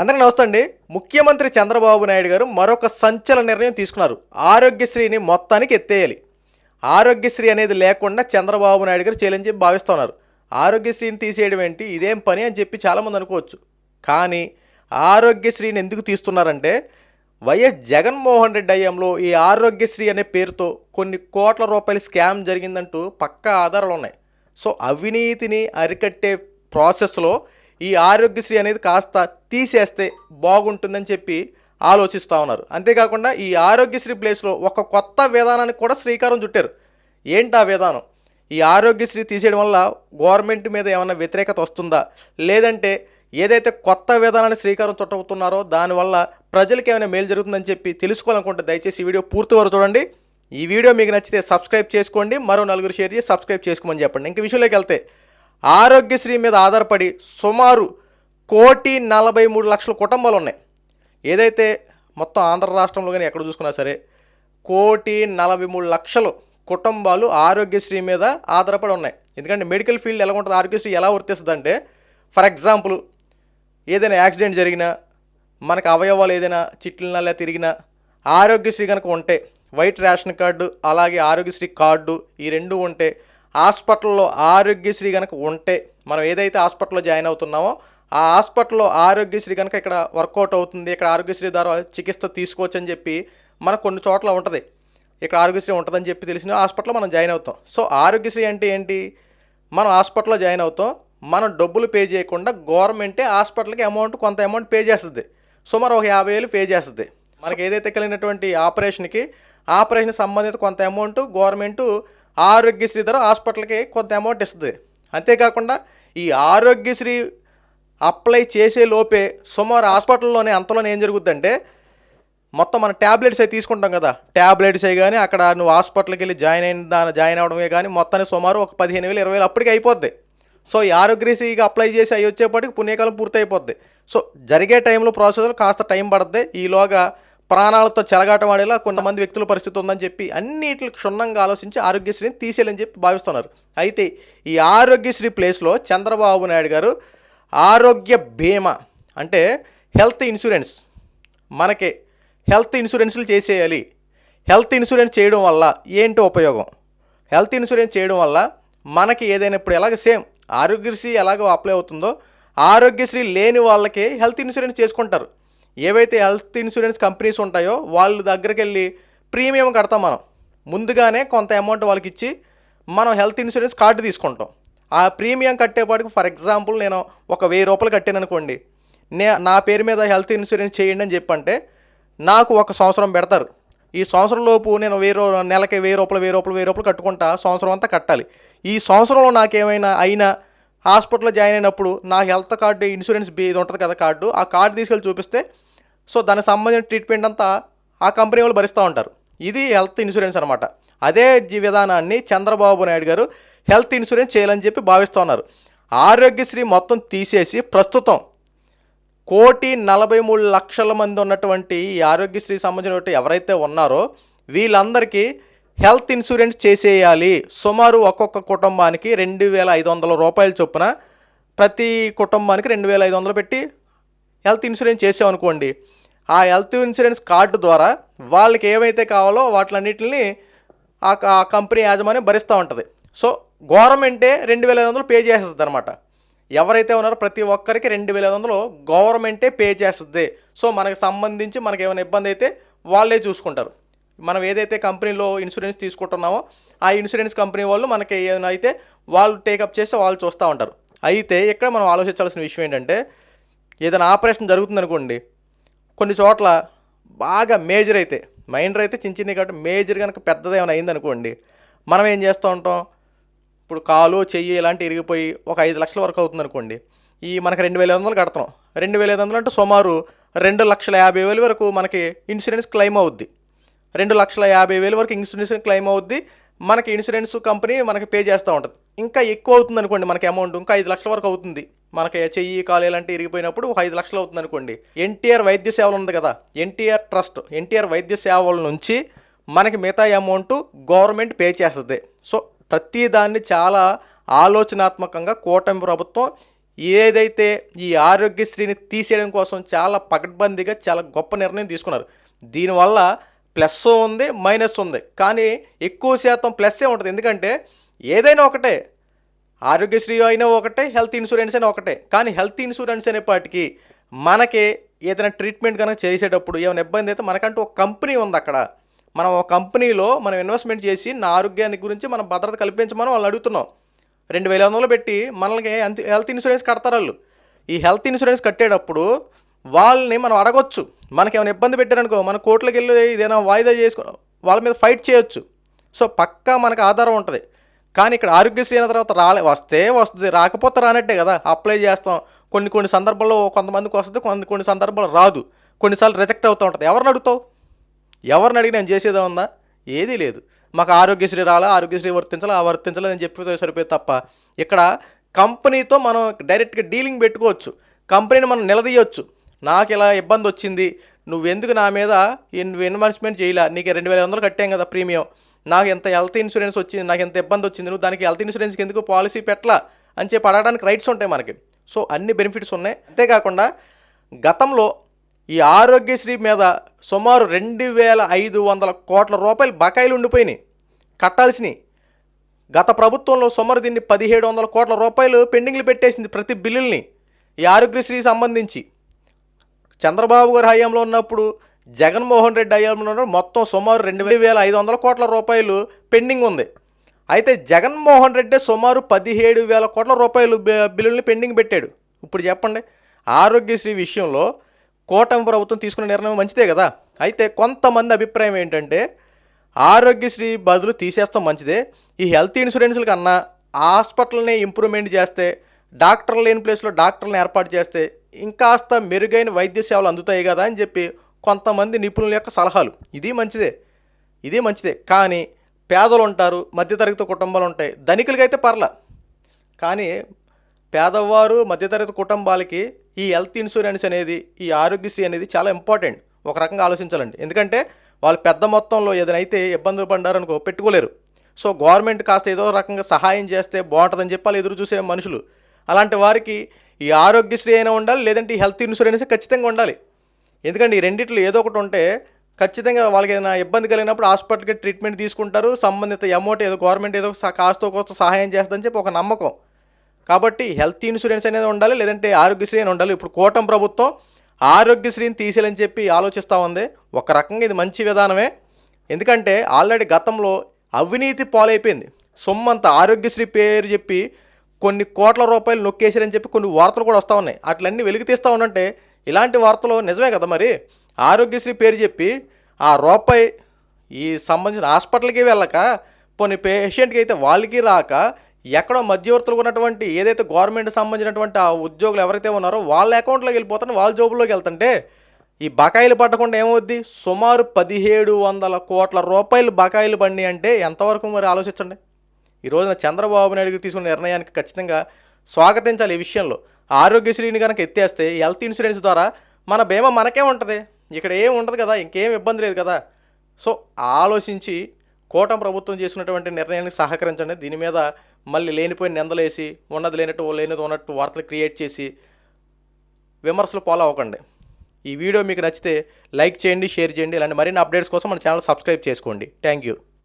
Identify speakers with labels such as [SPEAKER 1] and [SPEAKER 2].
[SPEAKER 1] అందరికీ నమస్తే అండి. ముఖ్యమంత్రి చంద్రబాబు నాయుడు గారు మరొక సంచలన నిర్ణయం తీసుకున్నారు. ఆరోగ్యశ్రీని మొత్తానికి ఎత్తేయాలి. ఆరోగ్యశ్రీ అనేది లేకుండా చంద్రబాబు నాయుడు గారు చేయాలని చెప్పి భావిస్తున్నారు. ఆరోగ్యశ్రీని తీసేయడం ఏంటి? ఇదేం పని అని చెప్పి చాలామంది అనుకోవచ్చు. కానీ ఆరోగ్యశ్రీని ఎందుకు తీస్తున్నారంటే వైఎస్ జగన్మోహన్ రెడ్డి అయ్యంలో ఈ ఆరోగ్యశ్రీ అనే పేరుతో కొన్ని కోట్ల రూపాయల స్కామ్ జరిగిందంటూ పక్కా ఆధారాలు ఉన్నాయి. సో అవినీతిని అరికట్టే ప్రాసెస్లో ఈ ఆరోగ్యశ్రీ అనేది కాస్త తీసేస్తే బాగుంటుందని చెప్పి ఆలోచిస్తూ ఉన్నారు. అంతేకాకుండా ఈ ఆరోగ్యశ్రీ ప్లేస్లో ఒక కొత్త విధానానికి కూడా శ్రీకారం చుట్టారు. ఏంటి ఆ విధానం? ఈ ఆరోగ్యశ్రీ తీసేయడం వల్ల గవర్నమెంట్ మీద ఏమైనా వ్యతిరేకత వస్తుందా? లేదంటే ఏదైతే కొత్త విధానాన్ని శ్రీకారం చుట్టవుతున్నారో దానివల్ల ప్రజలకు ఏమైనా మేలు జరుగుతుందని చెప్పి తెలుసుకోవాలనుకుంటే దయచేసి ఈ వీడియో పూర్తి వరకు చూడండి. ఈ వీడియో మీకు నచ్చితే సబ్స్క్రైబ్ చేసుకోండి. మరో నలుగురు షేర్ చేసి సబ్స్క్రైబ్ చేసుకోమని చెప్పండి. ఇంక విషయంలోకి వెళ్తే ఆరోగ్యశ్రీ మీద ఆధారపడి సుమారు కోటి నలభై మూడు లక్షల కుటుంబాలు ఉన్నాయి ఏదైతే మొత్తం ఆంధ్ర రాష్ట్రంలో కానీ ఎక్కడ చూసుకున్నా సరే కోటి నలభై మూడు లక్షలు కుటుంబాలు ఆరోగ్యశ్రీ మీద ఆధారపడి ఉన్నాయి. ఎందుకంటే మెడికల్ ఫీల్డ్ ఎలా ఉంటుంది ఆరోగ్యశ్రీ ఎలా వర్తిస్తుంది అంటే ఫర్ ఎగ్జాంపుల్ ఏదైనా యాక్సిడెంట్ జరిగినా మనకు అవయవాలు ఏదైనా చిట్ల తిరిగినా ఆరోగ్యశ్రీ కనుక ఉంటే వైట్ రేషన్ కార్డు అలాగే ఆరోగ్యశ్రీ కార్డు ఈ రెండు ఉంటే హాస్పిటల్లో ఆరోగ్యశ్రీ కనుక ఉంటే మనం ఏదైతే హాస్పిటల్లో జాయిన్ అవుతున్నామో ఆ హాస్పిటల్లో ఆరోగ్యశ్రీ కనుక ఇక్కడ వర్కౌట్ అవుతుంది ఇక్కడ ఆరోగ్యశ్రీ ద్వారా చికిత్స తీసుకోవచ్చు అని చెప్పి మనకు కొన్ని చోట్ల ఉంటుంది. ఇక్కడ ఆరోగ్యశ్రీ ఉంటుందని చెప్పి తెలిసిన హాస్పిటల్లో మనం జాయిన్ అవుతాం. సో ఆరోగ్యశ్రీ అంటే ఏంటి? మనం హాస్పిటల్లో జాయిన్ అవుతాం మనం డబ్బులు పే చేయకుండా గవర్నమెంటే హాస్పిటల్కి అమౌంట్ కొంత అమౌంట్ పే చేస్తుంది. సుమారు ఒక యాభై వేలు పే చేస్తుంది. మనకి ఏదైతే కలిగినటువంటి ఆపరేషన్కి ఆపరేషన్ సంబంధిత కొంత అమౌంట్ గవర్నమెంట్ ఆరోగ్యశ్రీ ద్వారా హాస్పిటల్కి కొంత అమౌంట్ ఇస్తుంది. అంతేకాకుండా ఈ ఆరోగ్యశ్రీ అప్లై చేసే లోపే సుమారు హాస్పిటల్లోనే అంతలోనే ఏం జరుగుద్దంటే మొత్తం మన ట్యాబ్లెట్స్ అవి తీసుకుంటాం కదా. ట్యాబ్లెట్స్ అవి కానీ అక్కడ నువ్వు హాస్పిటల్కి వెళ్ళి జాయిన్ అయిన దాని జాయిన్ అవడమే కానీ మొత్తానికి సుమారు ఒక పదిహేను వేలు ఇరవై వేలు అప్పటికి అయిపోద్ది. సో ఈ ఆరోగ్యశ్రీకి అప్లై చేసి అవి వచ్చేప్పటికి పుణ్యకాలం పూర్తి అయిపోద్ది సో జరిగే టైంలో ప్రాసెస్ కాస్త టైం పడుతుంది ఈలోగా ప్రాణాలతో చెలగాటం ఆడేలా కొంతమంది వ్యక్తుల పరిస్థితి ఉందని చెప్పి అన్నిటిని క్షుణ్ణంగా ఆలోచించి ఆరోగ్యశ్రీని తీసేయాలని చెప్పి భావిస్తున్నారు. అయితే ఈ ఆరోగ్యశ్రీ ప్లేస్లో చంద్రబాబు నాయుడు గారు ఆరోగ్య బీమా అంటే హెల్త్ ఇన్సూరెన్స్ మనకి హెల్త్ ఇన్సూరెన్స్లు చేసేయాలి. హెల్త్ ఇన్సూరెన్స్ చేయడం వల్ల ఏంటి ఉపయోగం? హెల్త్ ఇన్సూరెన్స్ చేయడం వల్ల మనకి ఏదైనా ఇప్పుడు ఎలాగ సేమ్ ఆరోగ్యశ్రీ ఎలాగో అప్లై అవుతుందో ఆరోగ్యశ్రీ లేని వాళ్ళకి హెల్త్ ఇన్సూరెన్స్ చేసుకుంటారు. ఏవైతే హెల్త్ ఇన్సూరెన్స్ కంపెనీస్ ఉంటాయో వాళ్ళ దగ్గరికి వెళ్ళి ప్రీమియం కడతాం మనం. ముందుగానే కొంత అమౌంట్ వాళ్ళకి ఇచ్చి మనం హెల్త్ ఇన్సూరెన్స్ కార్డు తీసుకుంటాం. ఆ ప్రీమియం కట్టేపాటికి ఫర్ ఎగ్జాంపుల్ నేను ఒక వెయ్యి రూపాయలు కట్టాను అనుకోండి. నే నా పేరు మీద హెల్త్ ఇన్సూరెన్స్ చేయండి అని చెప్పంటే నాకు ఒక సంవత్సరం పెడతారు. ఈ సంవత్సరం లోపు నేను వెయ్యి నెలకి వెయ్యి రూపాయలు వెయ్యి రూపాయలు వెయ్యి రూపాయలు కట్టుకుంటా సంవత్సరం అంతా కట్టాలి. ఈ సంవత్సరంలో నాకేమైనా అయినా హాస్పిటల్లో జాయిన్ అయినప్పుడు నా హెల్త్ కార్డు ఇన్సూరెన్స్ బి ఇది ఉంటుంది కదా కార్డు ఆ కార్డు తీసుకెళ్ళి చూపిస్తే సో దానికి సంబంధించిన ట్రీట్మెంట్ అంతా ఆ కంపెనీ వాళ్ళు భరిస్తూ ఉంటారు. ఇది హెల్త్ ఇన్సూరెన్స్ అనమాట అదే విధానాన్ని చంద్రబాబు నాయుడు గారు హెల్త్ ఇన్సూరెన్స్ చేయాలని చెప్పి భావిస్తున్నారు ఆరోగ్యశ్రీ మొత్తం తీసేసి ప్రస్తుతం కోటి నలభై మూడు లక్షల మంది ఉన్నటువంటి ఈ ఆరోగ్యశ్రీ సంబంధించినటువంటి ఎవరైతే ఉన్నారో వీళ్ళందరికీ హెల్త్ ఇన్సూరెన్స్ చేసేయాలి. సుమారు ఒక్కొక్క కుటుంబానికి రెండు వేల ఐదు వందల రూపాయల చొప్పున ప్రతి కుటుంబానికి రెండు వేల ఐదు వందలు పెట్టి హెల్త్ ఇన్సూరెన్స్ చేసామనుకోండి ఆ హెల్త్ ఇన్సూరెన్స్ కార్డు ద్వారా వాళ్ళకి ఏవైతే కావాలో వాటిలన్నిటిని ఆ కంపెనీ యాజమాన్యం భరిస్తూ ఉంటుంది. సో గవర్నమెంటే రెండు వేల ఐదు వందలు పే చేస్తుంది అనమాట ఎవరైతే ఉన్నారో ప్రతి ఒక్కరికి రెండు వేల ఐదు వందలు గవర్నమెంటే పే చేస్తుంది. సో మనకు సంబంధించి మనకి ఏమైనా ఇబ్బంది అయితే వాళ్ళే చూసుకుంటారు. మనం ఏదైతే కంపెనీలో ఇన్సూరెన్స్ తీసుకుంటున్నామో ఆ ఇన్సూరెన్స్ కంపెనీ వాళ్ళు మనకి ఏమైనా అయితే వాళ్ళు టేకప్ చేస్తే వాళ్ళు చూస్తూ ఉంటారు. అయితే ఇక్కడ మనం ఆలోచించాల్సిన విషయం ఏంటంటే ఏదైనా ఆపరేషన్ జరుగుతుందనుకోండి కొన్ని చోట్ల బాగా మేజర్ అయితే మైనర్ అయితే చిన్న చిన్నవి కాబట్టి మేజర్ కనుక పెద్దది ఏమైనా అయిందనుకోండి మనం ఏం చేస్తూ ఉంటాం? ఇప్పుడు కాలు చెయ్యి ఇలాంటి ఇరిగిపోయి ఒక ఐదు లక్షల వరకు అవుతుంది అనుకోండి ఈ మనకి రెండు వేల ఐదు వందలు కడతాం రెండు వేల ఐదు వందలు అంటే సుమారు రెండు లక్షల యాభై వేలు వరకు మనకి ఇన్సూరెన్స్ క్లెయిమ్ అవుద్ది. రెండు లక్షల యాభై వేలు వరకు ఇన్సూరెన్స్ క్లెయిమ్ అవుద్ది మనకి ఇన్సూరెన్స్ కంపెనీ మనకి పే చేస్తూ ఉంటుంది. ఇంకా ఎక్కువ అవుతుంది అనుకోండి మనకి అమౌంట్ ఇంకా ఐదు లక్షల వరకు అవుతుంది. మనకి చెయ్యి కాలు ఇలాంటి ఇరిగిపోయినప్పుడు ఒక ఐదు లక్షలు అవుతుంది అనుకోండి. ఎన్టీఆర్ వైద్య సేవలు ఉంది కదా ఎన్టీఆర్ ట్రస్ట్ ఎన్టీఆర్ వైద్య సేవల నుంచి మనకి మిగతా అమౌంట్ గవర్నమెంట్ పే చేస్తుంది. సో ప్రతి దాన్ని చాలా ఆలోచనాత్మకంగా కూటమి ప్రభుత్వం ఏదైతే ఈ ఆరోగ్యశ్రీని తీసేయడం కోసం చాలా పకడ్బందీగా చాలా గొప్ప నిర్ణయం తీసుకున్నారు. దీనివల్ల ప్లస్ ఉంది మైనస్ ఉంది. కానీ ఎక్కువ శాతం ప్లస్సే ఉంటుంది. ఎందుకంటే ఏదైనా ఒకటే. ఆరోగ్యశ్రీ అయినా ఒకటే హెల్త్ ఇన్సూరెన్స్ అయినా ఒకటే. కానీ హెల్త్ ఇన్సూరెన్స్ అనేపాటికి మనకి ఏదైనా ట్రీట్మెంట్ కనుక చేసేటప్పుడు ఏమైనా ఇబ్బంది అయితే మనకంటూ ఒక కంపెనీ ఉంది అక్కడ. మనం ఒక కంపెనీలో మనం ఇన్వెస్ట్మెంట్ చేసి నా ఆరోగ్యాన్ని గురించి మనం భద్రత కల్పించమని వాళ్ళని అడుగుతున్నాం. రెండు వేల వందలు పెట్టి మనల్ని హెల్త్ హెల్త్ ఇన్సూరెన్స్ కడతారు వాళ్ళు. ఈ హెల్త్ ఇన్సూరెన్స్ కట్టేటప్పుడు వాళ్ళని మనం అడగొచ్చు. మనకి ఏమైనా ఇబ్బంది పెట్టారనుకో మన కోర్టులకు వెళ్ళి ఏదైనా వాయిదా చేసుకో వాళ్ళ మీద ఫైట్ చేయొచ్చు. సో పక్కా మనకు ఆధారం ఉంటుంది. కానీ ఇక్కడ ఆరోగ్యశ్రీ అయిన తర్వాత రాలే వస్తే వస్తుంది రాకపోతే రానట్టే కదా. అప్లై చేస్తాం. కొన్ని కొన్ని సందర్భాల్లో కొంతమందికి వస్తుంది కొన్ని కొన్ని సందర్భాలు రాదు. కొన్నిసార్లు రిజెక్ట్ అవుతూ ఉంటుంది. ఎవరిని అడుగుతావు? ఎవరిని అడిగి నేను చేసేదే ఉందా ఏదీ లేదు. మాకు ఆరోగ్యశ్రీ రాలా ఆరోగ్యశ్రీ వర్తించాలి ఆ వర్తించాలి అని చెప్పి సరిపోయి తప్ప. ఇక్కడ కంపెనీతో మనం డైరెక్ట్గా డీలింగ్ పెట్టుకోవచ్చు. కంపెనీని మనం నిలదీయొచ్చు. నాకు ఇలా ఇబ్బంది వచ్చింది. నువ్వు ఎందుకు నా మీద నువ్వు ఇన్వెస్ట్మెంట్ చేయలే? నీకు రెండు వేల వందలు కట్టాం కదా ప్రీమియం. నాకు ఎంత హెల్త్ ఇన్సూరెన్స్ వచ్చింది నాకు ఎంత ఇబ్బంది వచ్చింది నువ్వు దానికి హెల్త్ ఇన్సూరెన్స్కి ఎందుకు పాలసీ పెట్టలా అని చెప్పి అడగడానికి రైట్స్ ఉంటాయి మనకి. సో అన్ని బెనిఫిట్స్ ఉన్నాయి. అంతేకాకుండా గతంలో ఈ ఆరోగ్యశ్రీ మీద సుమారు రెండు వేల ఐదు వందల కోట్ల రూపాయలు బకాయిలు ఉండిపోయినాయి. కట్టాల్సినవి. గత ప్రభుత్వంలో సుమారు దీన్ని పదిహేడు వందల కోట్ల రూపాయలు పెండింగ్లు పెట్టేసింది ప్రతి బిల్లుల్ని. ఈ ఆరోగ్యశ్రీ సంబంధించి చంద్రబాబు గారి హయాంలో ఉన్నప్పుడు జగన్మోహన్ రెడ్డి అయ్యారు మొత్తం సుమారు రెండు వేల ఐదు వందల కోట్ల రూపాయలు పెండింగ్ ఉంది. అయితే జగన్మోహన్ రెడ్డి సుమారు పదిహేడు వేల కోట్ల రూపాయలు బిల్లుల్ని పెండింగ్ పెట్టాడు. ఇప్పుడు చెప్పండి ఆరోగ్యశ్రీ విషయంలో కూటమి ప్రభుత్వం తీసుకున్న నిర్ణయం మంచిదే కదా? అయితే కొంతమంది అభిప్రాయం ఏంటంటే ఆరోగ్యశ్రీ బదులు తీసేస్తాం మంచిదే. ఈ హెల్త్ ఇన్సూరెన్స్ల కన్నా హాస్పిటల్ని ఇంప్రూవ్మెంట్ చేస్తే డాక్టర్ లేని ప్లేస్లో డాక్టర్లను ఏర్పాటు చేస్తే ఇంకాస్త మెరుగైన వైద్య సేవలు అందుతాయి కదా అని చెప్పి కొంతమంది నిపుణుల యొక్క సలహాలు. ఇది మంచిదే. ఇది మంచిదే. కానీ పేదలు ఉంటారు మధ్యతరగతి కుటుంబాలు ఉంటాయి ధనికులకైతే పర్లా. కానీ పేదవారు మధ్యతరగతి కుటుంబాలకి ఈ హెల్త్ ఇన్సూరెన్స్ అనేది ఈ ఆరోగ్యశ్రీ అనేది చాలా ఇంపార్టెంట్. ఒక రకంగా ఆలోచించాలండి. ఎందుకంటే వాళ్ళు పెద్ద మొత్తంలో ఏదైనా ఇబ్బందులు పడ్డారనుకో పెట్టుకోలేరు. సో గవర్నమెంట్ కాస్త ఏదో రకంగా సహాయం చేస్తే బాగుంటుందని చెప్పాలి ఎదురు చూసే మనుషులు. అలాంటి వారికి ఈ ఆరోగ్యశ్రీ అయినా ఉండాలి లేదంటే ఈ హెల్త్ ఇన్సూరెన్స్ ఖచ్చితంగా ఉండాలి. ఎందుకంటే ఈ రెండిట్లో ఏదో ఒకటి ఉంటే ఖచ్చితంగా వాళ్ళకి ఏదైనా ఇబ్బంది కలిగినప్పుడు హాస్పిటల్కి ట్రీట్మెంట్ తీసుకుంటారు. సంబంధిత అమౌంట్ ఏదో గవర్నమెంట్ ఏదో స- కాస్తో సహాయం చేస్తుందని చెప్పి ఒక నమ్మకం. కాబట్టి హెల్త్ ఇన్సూరెన్స్ అనేది ఉండాలి లేదంటే ఆరోగ్యశ్రీ అని ఉండాలి. ఇప్పుడు కూటమి ప్రభుత్వం ఆరోగ్యశ్రీని తీసేయాలని చెప్పి ఆలోచిస్తూ ఉంది. ఒక రకంగా ఇది మంచి విధానమే. ఎందుకంటే ఆల్రెడీ గతంలో అవినీతి పాలైపోయింది. సొమ్మంత ఆరోగ్యశ్రీ పేరు చెప్పి కొన్ని కోట్ల రూపాయలు నొక్కేశారని చెప్పి కొన్ని వార్తలు కూడా వస్తూ ఉన్నాయి. అట్లన్నీ వెలికి తీస్తూ ఉన్నంటే ఇలాంటి వార్తలు నిజమే కదా మరి? ఆరోగ్యశ్రీ పేరు చెప్పి ఆ రూపాయి ఈ సంబంధించిన హాస్పిటల్కి వెళ్ళక కొన్ని పేషెంట్కి అయితే వాళ్ళకి రాక ఎక్కడో మధ్యవర్తులు ఉన్నటువంటి ఏదైతే గవర్నమెంట్ సంబంధించినటువంటి ఆ ఉద్యోగులు ఎవరైతే ఉన్నారో వాళ్ళ అకౌంట్లోకి వెళ్ళిపోతాను వాళ్ళ జోబుల్లోకి వెళ్తుంటే ఈ బకాయిలు పట్టకుండా ఏమవుద్ది? సుమారు పదిహేడు వందల కోట్ల రూపాయలు బకాయిలు బండి అంటే ఎంతవరకు మరి ఆలోచించండి? ఈ రోజున చంద్రబాబు నాయుడు తీసుకున్న నిర్ణయానికి ఖచ్చితంగా స్వాగతించాలి ఈ విషయంలో. ఆరోగ్యశ్రీని కనుక ఎత్తేస్తే హెల్త్ ఇన్సూరెన్స్ ద్వారా మన బీమా మనకే ఉంటుంది. ఇక్కడ ఏం ఉండదు కదా ఇంకేం ఇబ్బంది లేదు కదా. సో ఆలోచించి కూటమి ప్రభుత్వం చేసినటువంటి నిర్ణయానికి సహకరించండి. దీని మీద మళ్ళీ లేనిపోయిన నిందలేసి ఉన్నది లేనట్టు లేనిది ఉన్నట్టు వార్తలు క్రియేట్ చేసి విమర్శలు ఫాలో అవ్వకండి. ఈ వీడియో మీకు నచ్చితే లైక్ చేయండి షేర్ చేయండి. ఇలాంటి మరిన్ని అప్డేట్స్ కోసం మన ఛానల్ సబ్స్క్రైబ్ చేసుకోండి. Thank you.